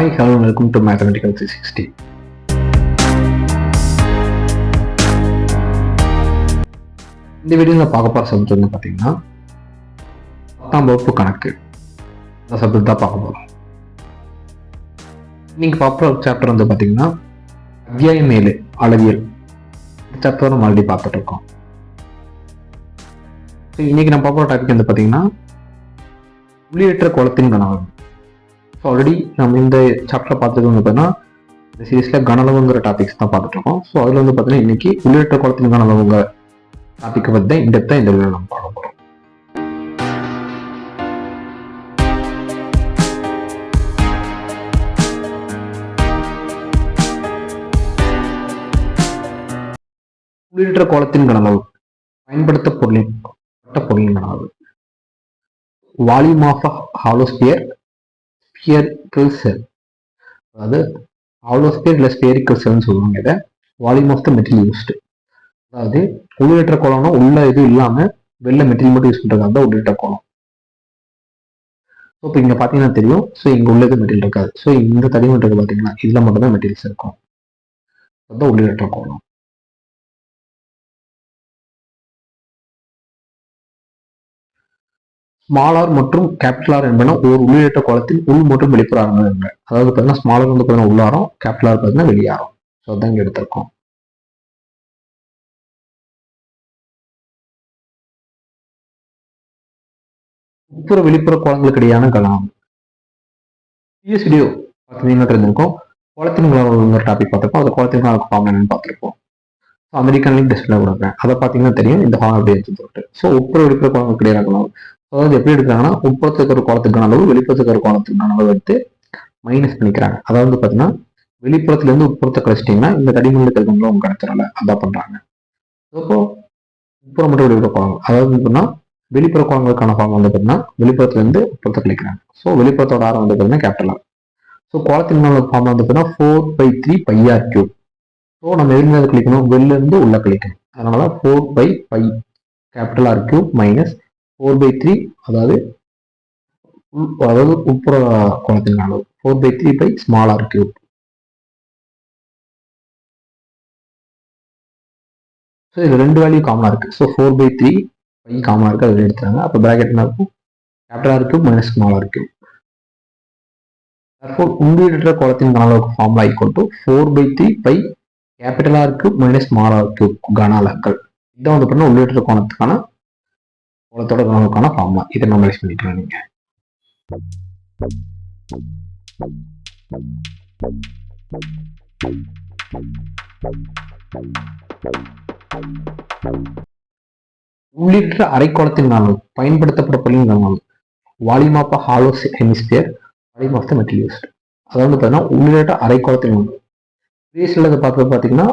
Hi hello welcome to mathematical three sixty இந்த வீடியோவில் பார்க்க போகிற சப்ஜெக்ட் வந்து பார்த்தீங்கன்னா பத்தாம் வகுப்பு கணக்கு. அந்த சப்ஜெக்ட் தான் பார்க்க போகிறோம் இன்னைக்கு பார்க்குற சாப்டர் வந்து பார்த்தீங்கன்னா அத்தியாயம் ஏழு அளவியல். சாப்டர் நம்ம ஆல்ரெடி பார்த்துட்டு இருக்கோம். இன்னைக்கு நம்ம பார்க்குற டாபிக் வந்து பார்த்தீங்கன்னா உள்ளியற்ற குளத்தின் கணவன் ஆல்ரெடி நம்ம இந்த சாப்டர் பார்த்தது வந்து பார்த்தீங்கன்னா இந்த சீரீஸில் கனளவுங்கிற டாபிக்ஸ் தான் பார்த்துட்ருக்கோம் ஸோ அதில் வந்து பார்த்தீங்கன்னா இன்னைக்கு உள்ளிட்ட குளத்தின் கனளவுங்க டாப்பிக்கை பற்றி தான் இந்த இந்த வீடியோ நம்ம பார்க்க போகிறோம் உள்ளிட்ட கோலத்தின் கனளவு பயன்படுத்த பொருளின் பொருளின் கனளவு வாலிமாஃப் ஹாலோஸ்பியர் ஸ்பியரிக்கல் செல் அதாவது ஹாலோஸ்பியர் இல்லை ஸ்பியரிக்கல் செல்னு சொல்லுவாங்க இதை. Volume of the material used அதாவது உள்ளிட்ட கோலம்னா உள்ள எதுவும் இல்லாமல் வெளில மெட்டீரியல் மட்டும் யூஸ் பண்ணுறதா தான் உள்ளிட்ட கோலம் ஸோ இப்போ இங்கே பார்த்தீங்கன்னா தெரியும். ஸோ இங்கே உள்ளது மெட்டீரியல் இருக்காது. ஸோ இந்த தடிமன் இருக்கு பாத்தீங்கன்னா இதுல மட்டும் மெட்டீரியல்ஸ் இருக்கும். அதுதான் உள்ளிட்ட கோலம் ஸ்மாலார் மற்றும் கேபிட்டலார் என்பன ஒரு உள்ளிட்ட கோலத்தில் உள் மற்றும் வெளிப்புற ஆரங்கள் அதாவது பார்த்தீங்கன்னா ஸ்மாலர் வந்து பார்த்தீங்கன்னா உள்ளாரம் கேபிட்டலார் பார்த்தீங்கன்னா வெளியாரம். ஸோ அதான் இங்க எடுத்திருக்கோம். உட்புற வெளிப்புற கோலங்களுக்கு இடையான கலம் பிஎஸ் வீடியோ பார்த்தீங்கன்னா தெரிஞ்சிருக்கோம்? குளத்தின் குளங்கிற டாபிக் பார்த்துருப்போம் அந்த குளத்தின் குளம் ஃபார்ம் என்னன்னு பார்த்துருப்போம். அமெரிக்கன் லிங்க் டெஸ்ட்ல கொடுக்குறேன் அதை பார்த்தீங்கன்னா தெரியும். இந்த ஃபார்ம் எப்படி எடுத்து போட்டு ஸோ உட்புற வெளிப்புற கோலங்களுக்கு இடையான கலம் அதாவது எப்படி எடுக்கிறாங்கன்னா உட்புறத்துக்கு ஒரு கோணத்துக்கான அளவு வெளிப்புறத்துக்கு ஒரு கோணத்துக்கான அளவு எடுத்து மைனஸ் பண்ணிக்கிறாங்க. அதாவது பார்த்தீங்கன்னா வெளிப்புறத்துலேருந்து உட்புறத்தை கழிச்சிட்டிங்கன்னா இந்த தடிமல்ல இருக்கிறவங்களும் உங்களுக்கு கிடைச்சிடல அதான் பண்ணுறாங்க அப்போ உட்புறம் மட்டும் வெளிப்புற கோணம் அதாவது எப்படின்னா வெளிப்புற கோணங்களுக்கான ஃபார்ம் வந்து பார்த்தீங்கன்னா வெளிப்புறத்துலேருந்து உட்புறத்தை கழிக்கிறாங்க. ஸோ வெளிப்புறத்தோட ஆரம் வந்து பார்த்தீங்கன்னா கேபிட்டல் ஸோ கோலத்தின் ஃபார்ம் வந்து பார்த்தீங்கன்னா four by three pi r cube so நம்ம எதுலேருந்து கழிக்கணும்? வெளிலேருந்து உள்ளே கழிக்கணும். அதனால four by pi capital R cube minus four by three அதாவது அதாவது உட்புற கோணத்தின் அளவு four by three pi small r cube so இது ரெண்டு வேல்யூ காமனாக இருக்குது so four by three pi காமனாக இருக்குது அதில் எடுத்துறாங்க அப்போ ப்ராக்கெட் என்ன இருக்கும்? கேபிட்டலாக இருக்கு மைனஸ் ஸ்மாலாக இருக்கு தற்போது உள்ளிட்ட கோலத்தின் கன அளவுக்கு formula equal to four by three pi கேபிட்டலாக இருக்குது மைனஸ் ஸ்மாலாக இருக்குது கன அளவுகள் இதான் வந்து பார்த்தீங்கன்னா உள்ளிட்ட கோணத்துக்கான கோலத்தோட கனவுக்கான ஃபார்முலா இதை நார்மலைஸ் பண்ணிக்கலாம் நீங்க. உள்ளிட்ட அரைக்கோளத்தின் அளவு பயன்படுத்தப்பட்ட பொருளின் அளவு volume of hollow hemisphere volume of the materials அதாவது வந்து பார்த்தீங்கன்னா உள்ளிட்ட அரைக்கோளத்தின் அளவு பிரீஸ்ல பார்த்து பார்த்தீங்கன்னா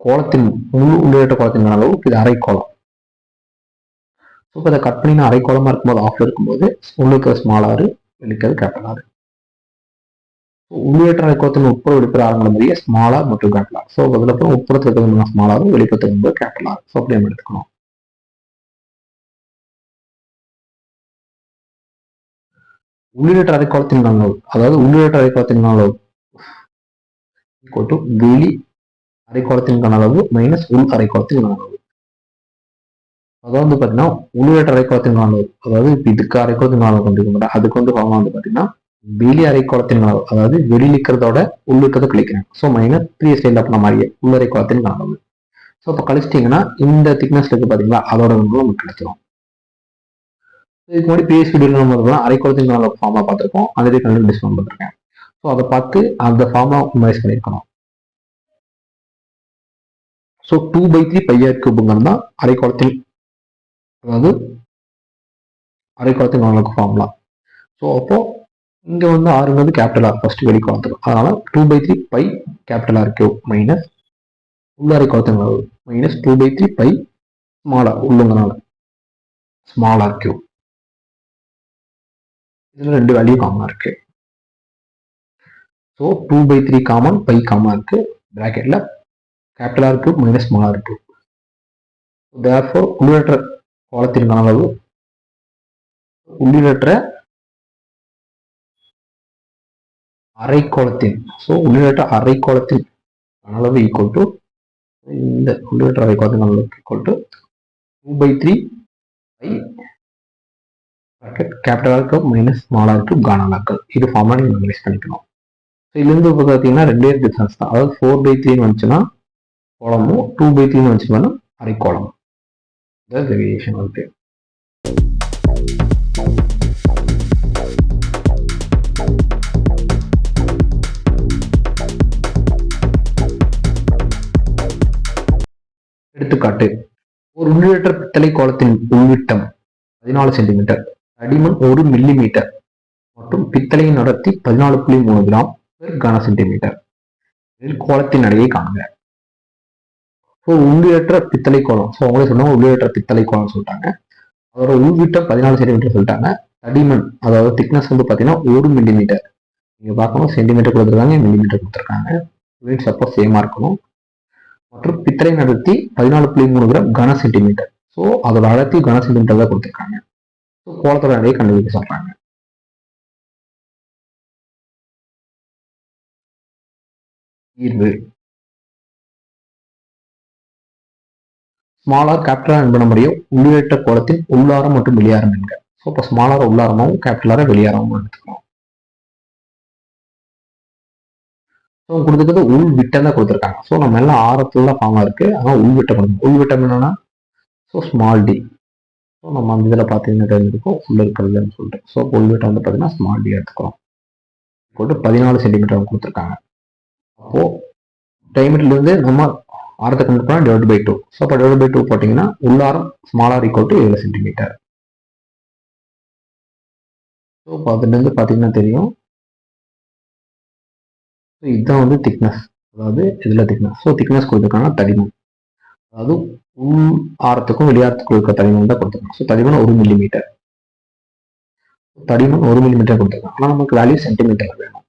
கோலத்தின் முழு உள்ளிட்ட கோலத்தின் அளவு இது அரைக்கோளம் ஸோ அதை கட் பண்ணி அரைக்கோளமா இருக்கும்போது ஆஃப்ல இருக்கும்போது உள்ளுக்கு ஸ்மாலாரு ஆறு வெளிக்கிறது கேபிட்டல் உள்ளேற்ற அரைக்கோளத்தின் உட்புற வெளிப்புற ஆரங்கள் மாதிரியே ஸ்மாலாக மற்றும் கேட்டலார் ஸோ அதில் அப்புறம் உட்புறத்தில் இருக்கிறது ஸ்மாலாரும் வெளிப்புறத்துக்கு இருக்கும்போது கேபிட்டல் ஸோ அப்படி நம்ம எடுத்துக்கணும். உள்ளிட்ட அரைக்கோளத்தின் அளவு அதாவது உள்ளீடற்ற அரைக்கோளத்தின் அளவு equal to வெளி அரைக்கோளத்தின் கன அளவு மைனஸ் உள் அரைக்கோளத்தின் அளவு அதாவது பார்த்தீங்கன்னா உள்ளிட்ட அரைக்கோளத்தின் கன அளவு அதாவது இப்போ இதுக்கு அரைக்கோளத்தின் கன கொண்டிருக்க மாட்டேன் அதுக்கு வந்து ஃபார்மா வந்து பார்த்தீங்கன்னா வெளி அரைக்கோளத்தின் கன அளவு அதாவது வெளியில் இருக்கிறதோட கழிக்கிறேன் ஸோ மைனஸ் த்ரீ ஸ்டைல் பண்ண மாதிரியே உள் அரைக்கோளத்தின் அளவு ஸோ இப்போ கழிச்சிட்டிங்கன்னா இந்த திக்னஸ் இருக்கு பார்த்தீங்களா அதோட வந்து நமக்கு இதுக்கு முன்னாடி பிஎஸ் வீடியோவில் நம்ம இருக்கலாம் அரைக்கோளத்தின் அளவு ஃபார்மா பார்த்துருக்கோம் அதே கண்டு டிஸ்கவுண்ட் பண்ணிருக்கேன் ஸோ அதை பார்த்து அந்த ஃபார்மா மெமரைஸ் பண்ணியிருக்கணும். So two by three pi r கியூபுங்கிறது தான் அரைக்கோளத்தில் அதாவது அரைக்குளத்தின் அளவுக்கு ஃபார்முலா ஸோ அப்போ இங்கே வந்து ஆறுங்கிறது கேபிட்டல் ஆர் ஃபர்ஸ்ட் வந்துடும் அதனால் two by three pi capital R cube minus உள்ள அரைக்கோளத்தின் அளவு minus two by three pi small r உள்ளுங்கனால small R cube இதில் ரெண்டு வேல்யூ காமனாக இருக்குது so two by three common pi common இருக்குது ப்ராக்கெட்டில் கேபிட்டலா இருக்கு மைனஸ் ஸ்மாலா தேர் ஃபோர் உள்ளிட்ட கோலத்தின் அளவு உள்ளிட்ட அரைக்கோளத்தின் ஸோ உள்ளிட்ட அரைக்கோளத்தின் அளவு ஈக்குவல் டு இந்த உள்ளிட்ட அரைக்கோளத்தின் அளவு equal to two by three pi capital minus small r கானாலாக்கள் இது ஃபார்மாக நீங்கள் மெமரைஸ் பண்ணிக்கணும். ஸோ இதுலேருந்து இப்போ பார்த்தீங்கன்னா ரெண்டே டிஃபரன்ஸ் தான். அதாவது ஃபோர் பை த்ரீன்னு வந்துச்சுன்னா கோலமும் டூ பை த்ரீன்னு வந்துச்சுன்னா the இந்த out there. எடுத்துக்காட்டு ஒரு உள்ளிட்ட பித்தளை கோலத்தின் உள்விட்டம் பதினாலு சென்டிமீட்டர் தடிமன் ஒரு மில்லி மீட்டர் மற்றும் பித்தளையின் நடத்தி பதினாலு புள்ளி மூணு கிராம் பெர் கன சென்டிமீட்டர் இதில் கோலத்தின் அடையை காண்க ஸோ உள்ளியற்ற பித்தளை கோலம் ஸோ அவங்களே சொன்னாங்க உள்ளியற்ற பித்தளை கோலம் சொல்லிட்டாங்க. அதோட உள்விட்டம் பதினாலு சென்டிமீட்டர் சொல்லிட்டாங்க. தடிமன் அதாவது திக்னஸ் வந்து பார்த்தீங்கன்னா ஒரு மில்லிமீட்டர் நீங்கள் பார்க்கணும் சென்டிமீட்டர் கொடுத்துருக்காங்க மில்லிமீட்டர் கொடுத்துருக்காங்க. யூனிட் சப்போஸ் சேமாக இருக்கணும். மற்றும் பித்தளை நடத்தி பதினாலு புள்ளி மூணு கிராம் கன சென்டிமீட்டர் ஸோ அதோட அடர்த்தி கன சென்டிமீட்டர் தான் கொடுத்துருக்காங்க. ஸோ கோலத்தோட அடையை கண்டுபிடிக்க சொல்றாங்க. ஈர்வு. ஸ்மாலார் கேபிட்டலாக என்பன முடியும்? உள்ளிட்ட கோலத்தின் உள்ளாரம் மற்றும் வெளியாரம் என்க. ஸோ இப்போ ஸ்மாலார உள்ளாரமாகவும் கேபிட்டலார வெளியாரமாகவும் எடுத்துக்கலாம் ஸோ கொடுத்துருக்கிறது உள் விட்டம் தான் கொடுத்துருக்காங்க. ஸோ நம்ம எல்லாம் ஆரத்துல ஃபார்மாக இருக்குது ஆனால் உள் விட்டம் கொடுக்கணும். உள் விட்டம் என்னன்னா ஸோ ஸ்மால் டி ஸோ நம்ம அந்த இதில் பார்த்தீங்கன்னா தெரிஞ்சிருக்கோம் உள்ள இருக்கிறதுன்னு சொல்லிட்டு. ஸோ உள் விட்டம் வந்து பார்த்தீங்கன்னா ஸ்மால் டி எடுத்துக்கிறோம். போட்டு பதினாலு சென்டிமீட்டர் கொடுத்துருக்காங்க. அப்போது diameter நம்ம ஆரத்தை கொண்டு போனால் டிவைட் பை டூ ஸோ அப்போ டிவைட் பை டூ போட்டிங்கன்னா உள்ளாரம் ஸ்மாலார் ஈக்குவல் டு ஏழு சென்டிமீட்டர் ஸோ இப்போ அதுலேருந்து பார்த்தீங்கன்னா தெரியும். ஸோ இதுதான் வந்து திக்னஸ் அதாவது இதில் திக்னஸ் ஸோ திக்னஸ் கொடுத்துருக்காங்க தடிமன். அதாவது உள் ஆரத்துக்கும் வெளியாரத்துக்கும் இருக்க தடிமன் தான் கொடுத்துருக்காங்க. ஸோ தடிமன் ஒரு மில்லிமீட்டர் தடிமன் ஒரு மில்லிமீட்டர் கொடுத்துருக்காங்க. ஆனால் நமக்கு வேல்யூ சென்டிமீட்டர் வேணும்.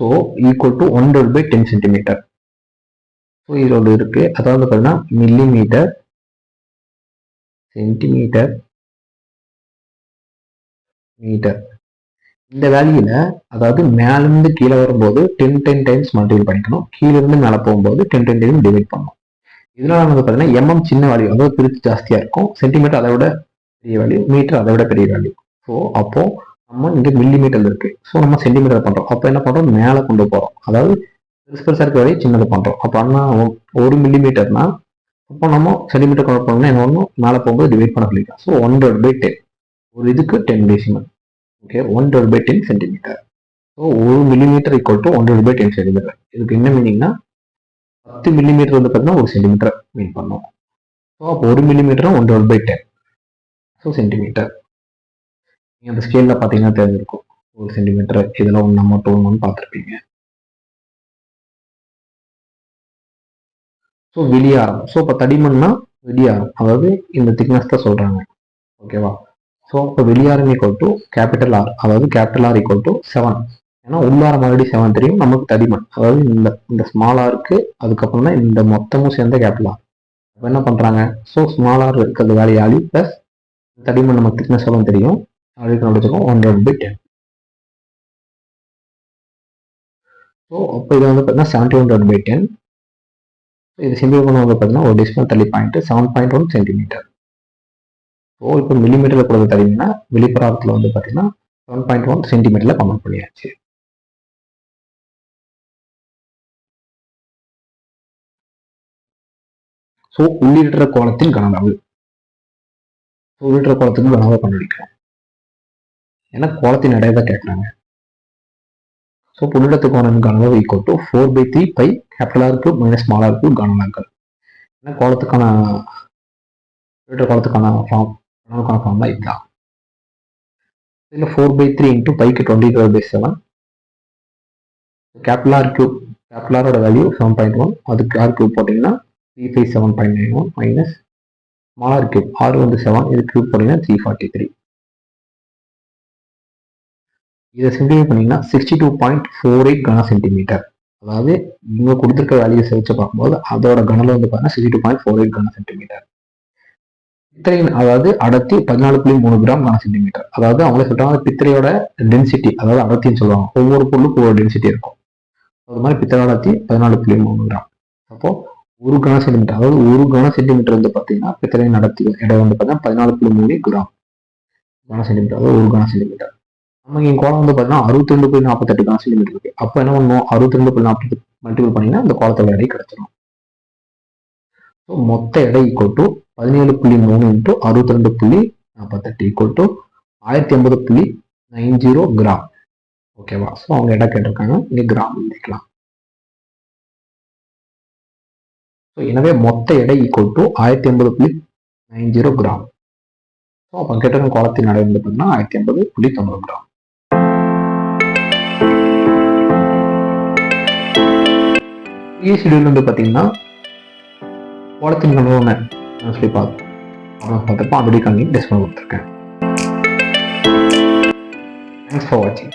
So equal to one divide by ten centimetre so இதோட இருக்கு. அதாவது பார்த்தீங்கன்னா மில்லிமீட்டர் சென்டிமீட்டர் மீட்டர் இந்த வேல்யூல அதாவது மேலிருந்து கீழே வரும்போது டென் டென் டைம்ஸ் மல்டிபிள் பண்ணிக்கணும். கீழேருந்து மேலே போகும்போது டென் டென் டைம் டிவைட் பண்ணணும். இதனால வந்து பார்த்தீங்கன்னா எம்எம் mm சின்ன வேல்யூ அதாவது பிரித்து ஜாஸ்தியாக இருக்கும். சென்டிமீட்டர் அதை விட பெரிய வேல்யூ மீட்டர் அதை விட பெரிய வேல்யூ ஸோ அப்போது நம்ம இங்க மில்லிமீட்டர் இருக்குது இருக்கு. ஸோ நம்ம சென்டிமீட்டர் பண்றோம். அப்போ என்ன பண்றோம்? மேலே கொண்டு போறோம். அதாவது பெருசு பெருசா இருக்க வரையும் சின்னது பண்றோம். அப்போ ஆனால் ஒரு மில்லிமீட்டர்னா அப்போ நம்ம சென்டிமீட்டர் கொண்டு போனோம்னா என்ன ஒன்றும் மேலே போகும்போது டிவைட் பண்ண சொல்லிக்கலாம். So one divide by ten ஒரு இதுக்கு ten decimal okay one divide by ten centimetre so ஒரு millimetre equal to one by ten centimetre இதுக்கு என்ன மீனிங்னா பத்து மில்லிமீட்டர் வந்து பார்த்தீங்கன்னா ஒரு சென்டிமீட்டர் மீன் பண்ணோம். ஸோ அப்போ ஒரு millimetre one divide by ten so centimetre நீங்கள் அந்த ஸ்கேலில் பார்த்தீங்கன்னா தெரிஞ்சிருக்கும். ஒரு சென்டிமீட்டர் இதில் ஒன்று நம்ம டூ ஒன்று பார்த்துருப்பீங்க ஸோ வெளியாரம் ஸோ இப்போ தடிமன்னா வெளியாரம் அதாவது இந்த திக்னஸ் தான் சொல்கிறாங்க ஓகேவா ஸோ இப்போ வெளியாரம் ஈக்குவல் டு கேபிட்டல் ஆர் அதாவது capital R equal to seven ஏன்னா உள்ளாரம் ஆல்ரெடி செவன் தெரியும். நமக்கு தடிமன். அதாவது இந்த இந்த ஸ்மால் ஆருக்கு அதுக்கப்புறம் தான் இந்த மொத்தமும் சேர்ந்த கேபிட்டல் ஆர் அப்போ என்ன பண்ணுறாங்க ஸோ ஸ்மால் ஆர் இருக்கிறது வேலையாளி ப்ளஸ் தடிமன் நமக்கு திக்னஸ் எவ்வளோ தெரியும். ஆல்ரெடி கண்டுபிடிச்சிருக்கோம். One divide by ten so அப்போ இது வந்து பார்த்தீங்கன்னா seventy one divide by ten இது சிம்பிள் பண்ண வந்து பார்த்தீங்கன்னா ஒரு டிஸ்பிள் தள்ளி point seven point one centimetre so இப்போ மில்லிமீட்டரில் கொடுத்து தரீங்கன்னா வெளிப்புறத்தில் வந்து பார்த்தீங்கன்னா செவன் பாயிண்ட் ஒன் சென்டிமீட்டரில் கமெண்ட் பண்ணியாச்சு. ஸோ உள்ளிடுற கோலத்தின் கனளவு ஸோ உள்ளிடுற கோலத்துக்கு கனவை கண்டுபிடிக்கிறோம் ஏன்னா கோலத்தின் எடையை தான் கேட்குறாங்க ஸோ புள்ளிடத்து கோணம் கனவு equal to four by three pi கேபிட்டலாக two minus ஸ்மாலாக டூ கனநாக்கள் ஏன்னா கோலத்துக்கான உள்ளிடுற கோலத்துக்கான ஃபார்ம் கனவுக்கான ஃபார்ம் தான் இதுதான். இதில் ஃபோர் பை த்ரீ இன்ட்டு பைக்கு டுவெண்ட்டி ஃபோர் பை செவன் கேபிட்டலாக இருக்கு கேபிட்டலாரோட வேல்யூ செவன் பாயிண்ட் ஒன் அதுக்கு ஆர் கியூப் போட்டிங்கன்னா three five seven point nine one minus small r cube ஆறு வந்து செவன் இது கியூப் போட்டிங்கன்னா த்ரீ ஃபார்ட்டி த்ரீ இதை சிம்பிளை பண்ணீங்கன்னா sixty two point four eight கன சென்டிமீட்டர் அதாவது இவங்க கொடுத்துருக்க வேல்யூஸ் வச்சு பார்க்கும்போது அதோட கனல வந்து பார்த்தீங்கன்னா sixty two point four eight கன சென்டிமீட்டர் பித்திரையின் அதாவது அடர்த்தி பதினாலு புள்ளி மூணு கிராம் கன சென்டிமீட்டர் அதாவது அவங்க சொல்றாங்க பித்திரையோட டென்சிட்டி அதாவது அடர்த்தின்னு சொல்லுவாங்க. ஒவ்வொரு பொருளுக்கும் ஒரு டென்சிட்டி இருக்கும். அது மாதிரி பித்திரை அடர்த்தி பதினாலு புள்ளி மூணு கிராம் அப்போ ஒரு கன சென்டிமீட்டர் அதாவது ஒரு கன சென்டிமீட்டர் வந்து பார்த்தீங்கன்னா பித்திரையின் அடர்த்தி எடை வந்து பார்த்தீங்கன்னா பதினாலு புள்ளி மூணு கிராம் கன சென்டிமீட்டர் அதாவது ஒரு கன சென்டிமீட்டர் நம்ம இங்கே கோலம் வந்து பார்த்தீங்கன்னா அறுபத்தி ரெண்டு புள்ளி நாற்பத்தெட்டு தான் சென்டிமீட்டர் இருக்கு. அப்போ என்ன பண்ணுவோம்? அறுபத்தி ரெண்டு புள்ளி நாற்பத்தி மல்டிபிள் பண்ணீங்கன்னா அந்த கோலத்தோட எடை கிடைச்சிடும் ஸோ மொத்த எடை ஈக்குவல் டு பதினேழு புள்ளி மூணு இன்ட்டு அறுபத்தி ரெண்டு புள்ளி நாற்பத்தெட்டு ஈக்குவல் டு ஆயிரத்தி ஐம்பது புள்ளி நைன் ஜீரோ கிராம். ஓகேவா ஸோ அவங்க எடை கேட்டிருக்காங்க. இங்கே கிராம் எழுதிக்கலாம். ஸோ எனவே மொத்த எடை ஈக்குவல் டு ஆயிரத்தி ஐம்பது புள்ளி நைன் ஜீரோ கிராம். ஸோ அப்போ கேட்டிருக்க கோலத்தின் எடை வந்து பார்த்தீங்கன்னா ஆயிரத்தி ஐம்பது புள்ளி தொண்ணூறு கிராம். E ஷெடியூல் வந்து பார்த்தீங்கன்னா கோலத்தின் கணவனை சொல்லி பார்த்தோம் அவன் பார்த்தப்போ அதோடைய கண்ணி டிஸ்பிளே கொடுத்துருக்கேன். தேங்க்ஸ் ஃபார் வாட்சிங்